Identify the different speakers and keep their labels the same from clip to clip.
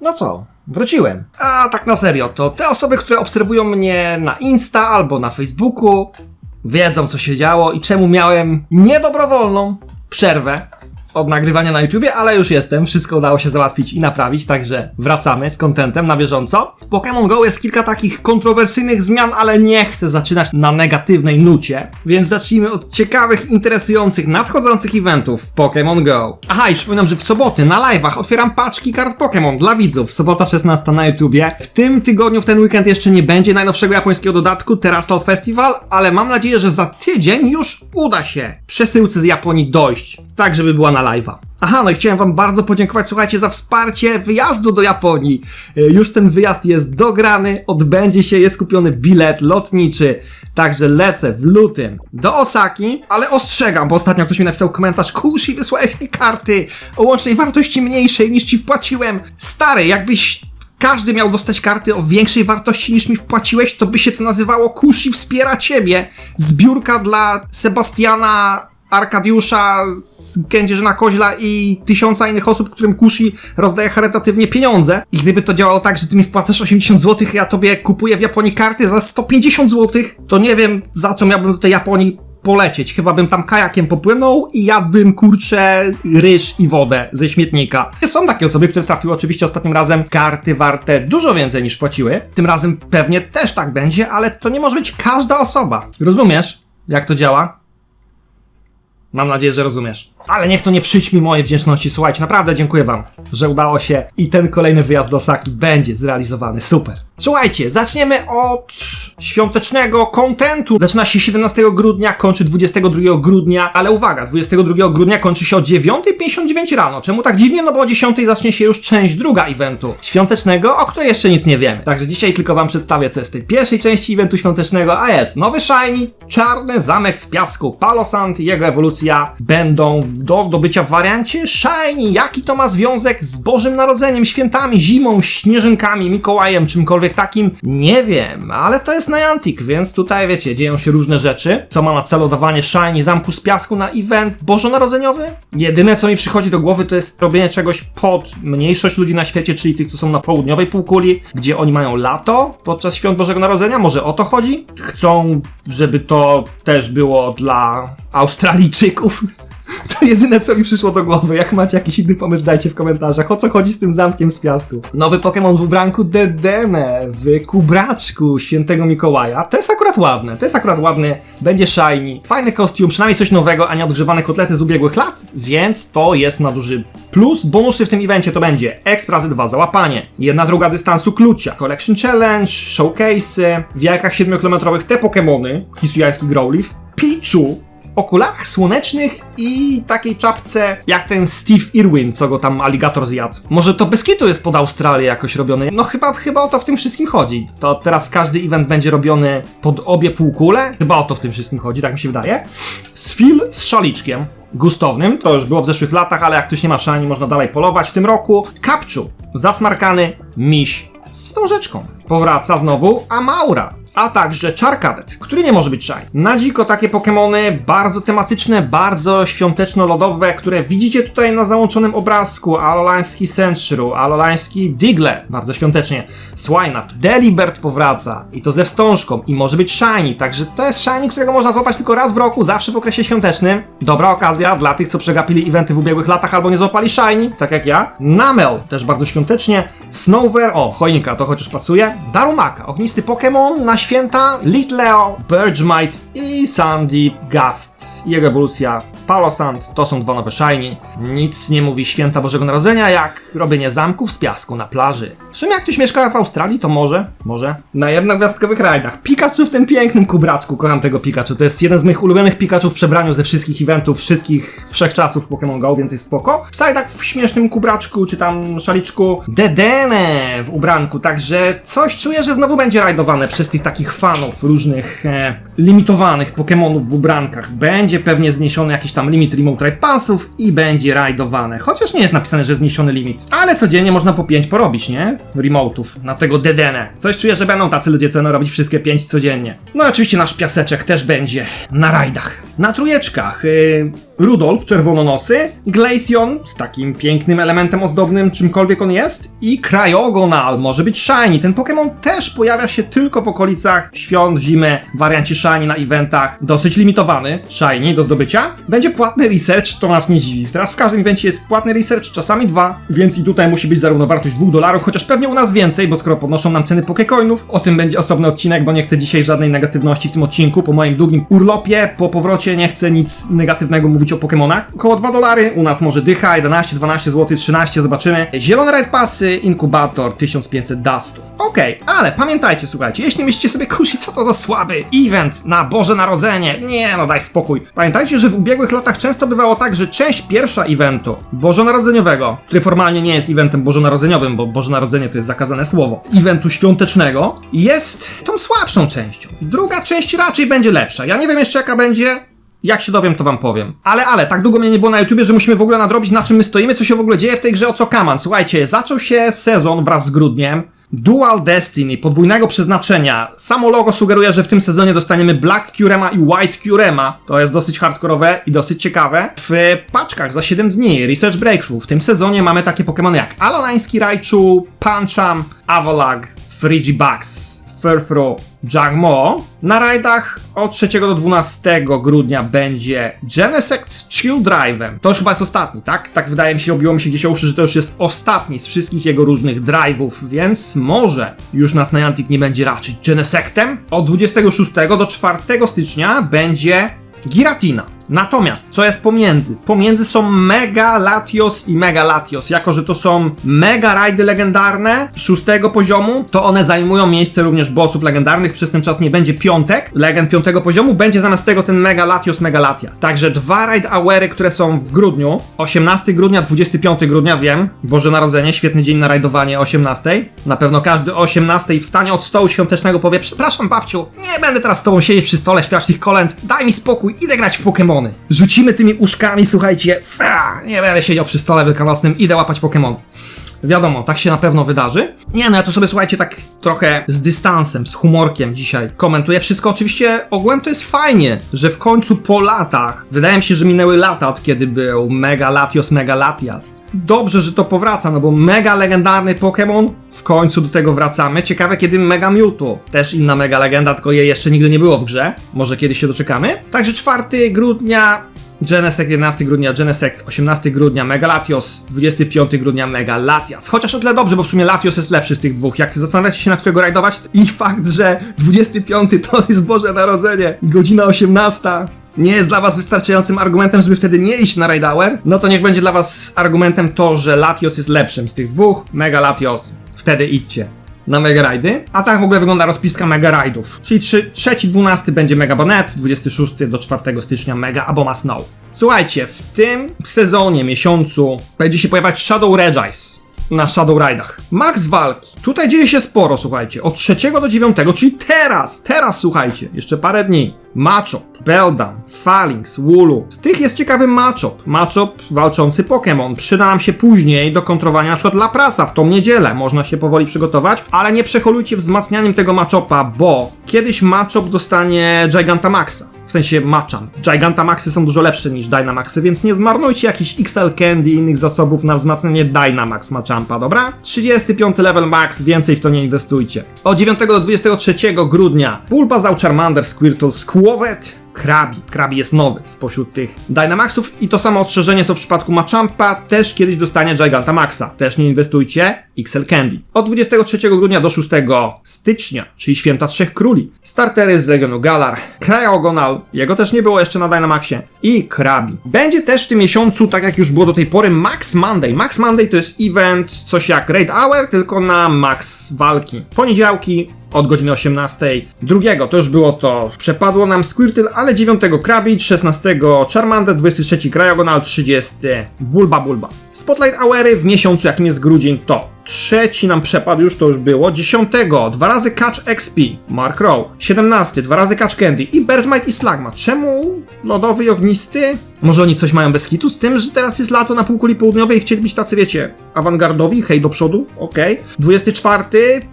Speaker 1: No co, wróciłem. A tak na serio, to te osoby, które obserwują mnie na Insta albo na Facebooku, wiedzą co się działo i czemu miałem niedobrowolną przerwę od nagrywania na YouTubie, ale już jestem, wszystko udało się załatwić i naprawić, także wracamy z kontentem na bieżąco. W Pokémon Go jest kilka takich kontrowersyjnych zmian, ale nie chcę zaczynać na negatywnej nucie, więc zacznijmy od ciekawych, interesujących, nadchodzących eventów w Pokémon Go. Aha, i przypominam, że w soboty na live'ach otwieram paczki kart Pokémon dla widzów. Sobota 16 na YouTubie. W tym tygodniu, w ten weekend jeszcze nie będzie najnowszego japońskiego dodatku Terastal Festival, ale mam nadzieję, że za tydzień już uda się przesyłce z Japonii dojść, tak żeby była na live'a. Aha, no i chciałem wam bardzo podziękować, słuchajcie, za wsparcie wyjazdu do Japonii. E, Już ten wyjazd jest dograny, odbędzie się, jest kupiony bilet lotniczy. Także lecę w lutym do Osaki, ale ostrzegam, bo ostatnio ktoś mi napisał komentarz, Kushi, wysłałeś mi karty o łącznej wartości mniejszej niż ci wpłaciłem. Stary, jakbyś każdy miał dostać karty o większej wartości niż mi wpłaciłeś, to by się to nazywało Kushi wspiera ciebie. Zbiórka dla Sebastiana Arkadiusza z Kędzierzyna Koźla i tysiąca innych osób, którym Kushi rozdaje charytatywnie pieniądze. I gdyby to działało tak, że ty mi wpłacasz 80 zł, ja tobie kupuję w Japonii karty za 150 zł, to nie wiem za co miałbym do tej Japonii polecieć. Chyba bym tam kajakiem popłynął i jadłbym kurczę ryż i wodę ze śmietnika. Są takie osoby, które trafiły oczywiście ostatnim razem karty warte dużo więcej niż płaciły. Tym razem pewnie też tak będzie, ale to nie może być każda osoba. Rozumiesz, jak to działa? Mam nadzieję, że rozumiesz. Ale niech to nie przyćmi mojej wdzięczności. Słuchajcie, naprawdę dziękuję Wam, że udało się i ten kolejny wyjazd do Osaki będzie zrealizowany. Super. Słuchajcie, zaczniemy od świątecznego kontentu. Zaczyna się 17 grudnia, kończy 22 grudnia, ale uwaga, 22 grudnia kończy się o 9.59 rano. Czemu tak dziwnie? No bo o 10 zacznie się już część druga eventu świątecznego, o której jeszcze nic nie wiemy. Także dzisiaj tylko Wam przedstawię, co jest w tej pierwszej części eventu świątecznego, a jest nowy Shiny, czarny zamek z piasku, Palosand i jego ewolucja będą do zdobycia w wariancie Shiny. Jaki to ma związek z Bożym Narodzeniem, świętami, zimą, śnieżynkami, Mikołajem, czymkolwiek takim? Nie wiem, ale to jest Niantic, więc tutaj wiecie, dzieją się różne rzeczy. Co ma na celu dawanie Shiny zamku z piasku na event bożonarodzeniowy? Jedyne co mi przychodzi do głowy to jest robienie czegoś pod mniejszość ludzi na świecie, czyli tych, co są na południowej półkuli, gdzie oni mają lato podczas świąt Bożego Narodzenia. Może o to chodzi? Chcą, żeby to też było dla Australijczyków. To jedyne, co mi przyszło do głowy. Jak macie jakiś inny pomysł, dajcie w komentarzach. O co chodzi z tym zamkiem z piasku? Nowy Pokémon w ubranku Dedenne, w kubraczku świętego Mikołaja. To jest akurat ładne, to jest akurat ładne. Będzie shiny. Fajny kostium, przynajmniej coś nowego, a nie odgrzewane kotlety z ubiegłych lat, więc to jest na duży plus. Bonusy w tym evencie to będzie Exp razy 2 załapanie, jedna druga dystansu klucia, Collection Challenge, showcase, w jajkach 7-kilometrowych te Pokémony, Hisuiański Growlithe, Pichu, okularach słonecznych i takiej czapce jak ten Steve Irwin, co go tam aligator zjadł. Może to bez kitu jest pod Australię jakoś robione. No chyba, chyba o to w tym wszystkim chodzi. To teraz każdy event będzie robiony pod obie półkule. Chyba o to w tym wszystkim chodzi, tak mi się wydaje. Sfil z szaliczkiem gustownym, to już było w zeszłych latach, ale jak ktoś nie ma szani, można dalej polować w tym roku. Kapczu, zasmarkany miś z wstążeczką. Powraca znowu Amaura a także Charcadet, który nie może być shiny. Na dziko takie Pokémony bardzo tematyczne, bardzo świąteczno-lodowe, które widzicie tutaj na załączonym obrazku. Alolański Sandshrew, Alolański Diglett, bardzo świątecznie. Swinub, Delibert powraca i to ze wstążką i może być shiny, także to jest shiny, którego można złapać tylko raz w roku, zawsze w okresie świątecznym. Dobra okazja dla tych, co przegapili eventy w ubiegłych latach albo nie złapali shiny, tak jak ja. Namel, też bardzo świątecznie. Snowver, o, choinka, to chociaż pasuje. Darumaka, ognisty Pokémon na święta, Litleo, Burgemite i Sandy Gust. Jego ewolucja Palosand to są dwa nowe shiny. Nic nie mówi święta Bożego Narodzenia, jak robienie zamków z piasku na plaży. W sumie jak ktoś mieszka w Australii, to może, może. Na jednogwiazdkowych rajdach. Pikachu w tym pięknym kubraczku, kocham tego Pikachu. To jest jeden z moich ulubionych Pikachu w przebraniu ze wszystkich eventów, wszystkich wszechczasów Pokémon Go, więc jest spoko. Slajdach w śmiesznym kubraczku, czy tam szaliczku. Dedene w ubranku, także coś czuję, że znowu będzie rajdowane przez tych takich fanów różnych e, limitowanych Pokémonów w ubrankach. Będzie pewnie zniesiony jakiś tam limit remote ride passów i będzie rajdowane. Chociaż nie jest napisane, że zniesiony limit. Ale codziennie można po 5 porobić, nie? Remote'ów na tego dedenę. Coś czuję, że będą tacy ludzie, co robić wszystkie 5 codziennie. No i oczywiście nasz piaseczek też będzie na rajdach. Na trójeczkach yy, Rudolf, czerwononosy, Glaceon z takim pięknym elementem ozdobnym, czymkolwiek on jest i Cryogonal, może być Shiny. Ten Pokémon też pojawia się tylko w okolicach świąt, zimy, w wariancie Shiny na eventach. Dosyć limitowany, Shiny do zdobycia. Będzie płatny research, to nas nie dziwi. Teraz w każdym evencie jest płatny research, czasami dwa, więc i tutaj musi być zarówno wartość 2 dolarów, chociaż pewnie u nas więcej, bo skoro podnoszą nam ceny Pokécoinów, o tym będzie osobny odcinek, bo nie chcę dzisiaj żadnej negatywności w tym odcinku. Po moim długim urlopie, po powrocie nie chcę nic negatywnego mówić o Pokémonach. Około 2 dolary, u nas może dycha, 11, 12 zł, 13, zobaczymy. Zielone Red Passy, inkubator, 1500 dustu. Okej, ale pamiętajcie, słuchajcie, jeśli myślicie sobie, kusi, co to za słaby event na Boże Narodzenie, nie no daj spokój. Pamiętajcie, że w ubiegłych latach często bywało tak, że część pierwsza eventu bożonarodzeniowego, który formalnie nie jest eventem bożonarodzeniowym, bo Boże Narodzenie to jest zakazane słowo, eventu świątecznego, jest tą słabszą częścią. Druga część raczej będzie lepsza. Ja nie wiem jeszcze jaka będzie, jak się dowiem, to wam powiem. Ale, ale, tak długo mnie nie było na YouTubie, że musimy w ogóle nadrobić, na czym my stoimy, co się w ogóle dzieje w tej grze, o co kaman. Słuchajcie, zaczął się sezon wraz z grudniem. Dual Destiny, podwójnego przeznaczenia. Samo logo sugeruje, że w tym sezonie dostaniemy Black Curema i White Curema. To jest dosyć hardkorowe i dosyć ciekawe. W paczkach za 7 dni Research Breakthrough. W tym sezonie mamy takie Pokémony jak Alonański Raichu, Pancham, Avalag, Frigibax, Furfrou, Jagmo. Na rajdach od 3 do 12 grudnia będzie Genesect z Chill Drive'em. To już chyba jest ostatni, tak? Tak wydaje mi się, obiło mi się gdzieś uszy, że to już jest ostatni z wszystkich jego różnych drive'ów, więc może już nas Niantic nie będzie raczyć Genesectem. Od 26 do 4 stycznia będzie Giratina. Natomiast, co jest pomiędzy? Pomiędzy są Mega Latios i Mega Latios. Jako, że to są mega rajdy legendarne szóstego poziomu, to one zajmują miejsce również bossów legendarnych. Przez ten czas nie będzie piątek, legend piątego poziomu, będzie zamiast tego ten Mega Latios, Mega Latias. Także dwa raid awery, które są w grudniu. 18 grudnia, 25 grudnia, wiem. Boże Narodzenie, świetny dzień na rajdowanie o 18. Na pewno każdy o 18 wstanie od stołu świątecznego powie, przepraszam babciu, nie będę teraz z tobą siedzieć przy stole, śpiewać tych kolęd, daj mi spokój, idę grać w Rzucimy tymi uszkami, słuchajcie, fa, nie będę siedział przy stole wielkanocnym, idę łapać Pokémon. Wiadomo, tak się na pewno wydarzy. Nie no, ja to sobie słuchajcie tak trochę z dystansem, z humorkiem dzisiaj komentuję. Wszystko oczywiście ogółem to jest fajnie, że w końcu po latach, wydaje mi się, że minęły lata od kiedy był Mega Latios, Mega Latias. Dobrze, że to powraca, no bo mega legendarny Pokémon, w końcu do tego wracamy. Ciekawe kiedy Mega Mewtwo, też inna mega legenda, tylko jej jeszcze nigdy nie było w grze. Może kiedyś się doczekamy. Także 4 grudnia Genesect 11 grudnia, Genesect 18 grudnia, Mega Latios 25 grudnia, Mega Latias. Chociaż o tyle dobrze, bo w sumie Latios jest lepszy z tych dwóch. Jak zastanawiacie się na którego rajdować i fakt, że 25 to jest Boże Narodzenie, godzina 18 nie jest dla was wystarczającym argumentem, żeby wtedy nie iść na Raid Hour, no to niech będzie dla was argumentem to, że Latios jest lepszym z tych dwóch. Mega Latios, wtedy idźcie na Mega Rajdy. A tak w ogóle wygląda rozpiska Mega Rajdów. Czyli 3, 12 będzie Mega Bonnet, 26 do 4 stycznia Mega Aboma Snow. Słuchajcie, w tym sezonie, miesiącu będzie się pojawiać Shadow Regis na Shadow Raidach. Max walki. Tutaj dzieje się sporo, słuchajcie. Od 3 do 9, czyli teraz, teraz słuchajcie, jeszcze parę dni. Machop, Beldam, Phalanx, Wooloo. Z tych jest ciekawy Machop. Machop walczący Pokémon. Przyda nam się później do kontrowania przykład Laprasa w tą niedzielę. Można się powoli przygotować, ale nie przeholujcie wzmacnianiem tego Machopa, bo kiedyś Machop dostanie Gigantamaxa. W sensie Machamp. Gigantamaxy są dużo lepsze niż Dynamaxy, więc nie zmarnujcie jakichś XL Candy i innych zasobów na wzmacnianie Dynamax Machampa, dobra? 35 level max, więcej w to nie inwestujcie. Od 9 do 23 grudnia Bulbasaur, Charmander, Squirtle, Squawet, Krabi. Krabi jest nowy spośród tych Dynamaxów i to samo ostrzeżenie co w przypadku Machampa też kiedyś dostanie Gigantamaxa. Też nie inwestujcie XL Candy. Od 23 grudnia do 6 stycznia, czyli święta Trzech Króli. Startery z Legionu Galar, Cryogonal, jego też nie było jeszcze na Dynamaxie i Krabi. Będzie też w tym miesiącu, tak jak już było do tej pory, Max Monday. Max Monday to jest event, coś jak Raid Hour, tylko na max walki. Poniedziałki, od godziny 18. Drugiego to już było to. Przepadło nam Squirtle, ale 9 Krabicz, 16 Charmander, 23 Cryogonal, 30 Bulba Bulba. Spotlight Hours w miesiącu jakim jest grudzień to trzeci nam przepadł, już to już było. 10 dwa razy Catch XP, Mark Rowe. 17 dwa razy Catch Candy i Bergmite i Slagma. Czemu lodowy i ognisty? Może oni coś mają bez hitu z tym, że teraz jest lato na półkuli południowej i chcieli być tacy, wiecie, awangardowi, hej do przodu, okej. 24,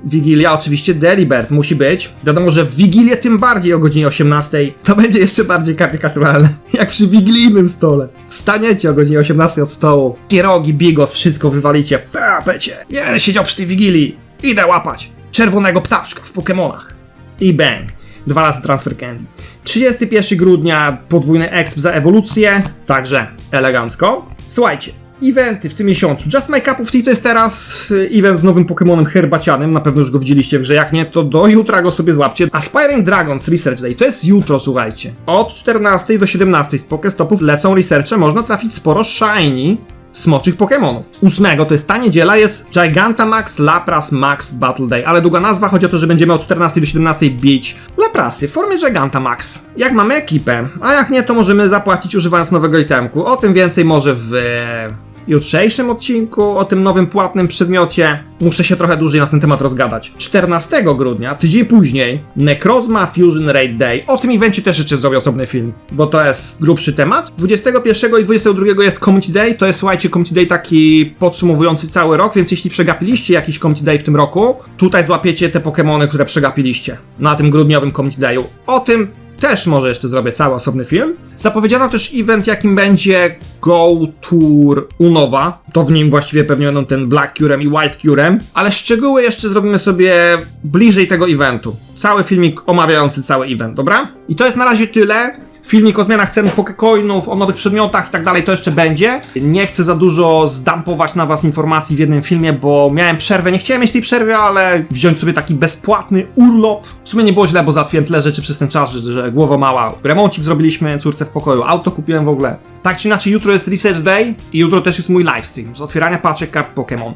Speaker 1: Wigilia, oczywiście Delibert musi być. Wiadomo, że w Wigilię tym bardziej o godzinie 18 to będzie jeszcze bardziej karykaturalne, jak przy wigilijnym stole. Wstaniecie o godzinie 18 od stołu, pierogi, bigos, wszystko wywalicie. Ta, jeden siedział przy tej Wigilii, idę łapać czerwonego ptaszka w Pokemonach. I bang. Dwa razy transfer candy. 31 grudnia podwójny exp za ewolucję, także elegancko. Słuchajcie, eventy w tym miesiącu. Just Cup of Tea to jest teraz y, event z nowym Pokemonem herbacianym, na pewno już go widzieliście w grze, jak nie, to do jutra go sobie złapcie. Aspiring Dragons Research Day, to jest jutro, słuchajcie. Od 14 do 17 z Pokestopów lecą researche, można trafić sporo shiny smoczych Pokémonów. Ósmego, to jest ta niedziela, jest Gigantamax Lapras Max Battle Day, ale długa nazwa, chodzi o to, że będziemy od 14 do 17 bić Laprasy w formie Gigantamax. Jak mamy ekipę, a jak nie, to możemy zapłacić używając nowego itemku. O tym więcej może w jutrzejszym odcinku, o tym nowym płatnym przedmiocie. Muszę się trochę dłużej na ten temat rozgadać. 14 grudnia, tydzień później, Necrozma Fusion Raid Day. O tym evencie też jeszcze zrobię osobny film, bo to jest grubszy temat. 21 i 22 jest Community Day, to jest, słuchajcie, Community Day taki podsumowujący cały rok, więc jeśli przegapiliście jakiś Community Day w tym roku, tutaj złapiecie te Pokémony, które przegapiliście na tym grudniowym Community Dayu. O tym też może jeszcze zrobię cały osobny film. Zapowiedziano też event, jakim będzie Go Tour Unowa. To w nim właściwie pewnie będą ten Black Curem i White Curem, ale szczegóły jeszcze zrobimy sobie bliżej tego eventu. Cały filmik omawiający cały event, dobra? I to jest na razie tyle. Filmik o zmianach cen pokecoinów, o nowych przedmiotach i tak dalej, to jeszcze będzie. Nie chcę za dużo zdampować na was informacji w jednym filmie, bo miałem przerwę. Nie chciałem mieć tej przerwy, ale wziąć sobie taki bezpłatny urlop. W sumie nie było źle, bo załatwiłem tyle rzeczy przez ten czas, że, że głowa mała. Remoncik zrobiliśmy córce w pokoju, auto kupiłem w ogóle. Tak czy inaczej, jutro jest Research Day i jutro też jest mój livestream z otwierania paczek kart Pokémon.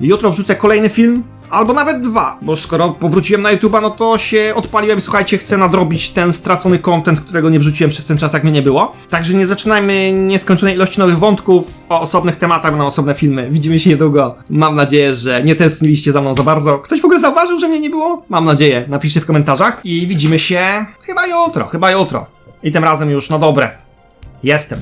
Speaker 1: Jutro wrzucę kolejny film, albo nawet dwa, bo skoro powróciłem na YouTube'a, no to się odpaliłem słuchajcie, chcę nadrobić ten stracony content, którego nie wrzuciłem przez ten czas, jak mnie nie było. Także nie zaczynajmy nieskończonej ilości nowych wątków o osobnych tematach na osobne filmy. Widzimy się niedługo. Mam nadzieję, że nie tęskniliście za mną za bardzo. Ktoś w ogóle zauważył, że mnie nie było? Mam nadzieję. Napiszcie w komentarzach i widzimy się chyba jutro, chyba jutro. I tym razem już na dobre. Jestem.